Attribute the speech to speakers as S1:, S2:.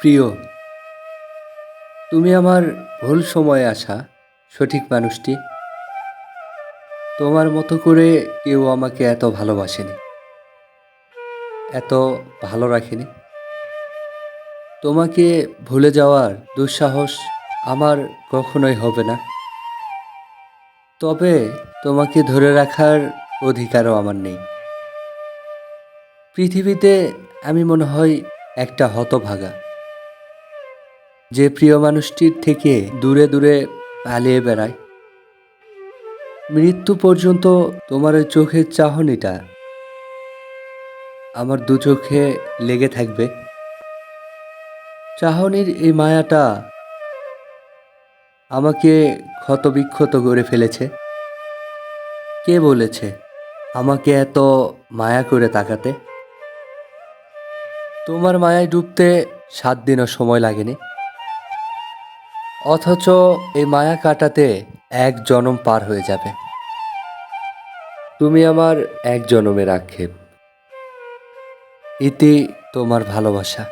S1: প্রিয়, তুমি আমার ভুল সময়ে আসা সঠিক মানুষটি। তোমার মতো করে কেউ আমাকে এত ভালোবাসেনি, এত ভালো রাখেনি। তোমাকে ভুলে যাওয়ার দুঃসাহস আমার কখনোই হবে না। তবে তোমাকে ধরে রাখার অধিকারও আমার নেই। পৃথিবীতে আমি মনে হয় একটা হতভাগা। যে প্রিয় মানুষটির থেকে দূরে দূরে পালিয়ে বেড়ায়। মৃত্যু পর্যন্ত তোমার ওই চোখের চাহনিটা আমার দু চোখে লেগে থাকবে। চাহনির এই মায়াটা আমাকে ক্ষতবিক্ষত করে ফেলেছে। কে বলেছে আমাকে এত মায়া করে তাকাতে? তোমার মায়ায় ডুবতে সাত দিনও সময় লাগেনি। অথচ এই মায়া কাটাতে এক জনম পার হয়ে যাবে। তুমি আমার এক জনমের আক্ষেপ। ইতি তোমার ভালোবাসা।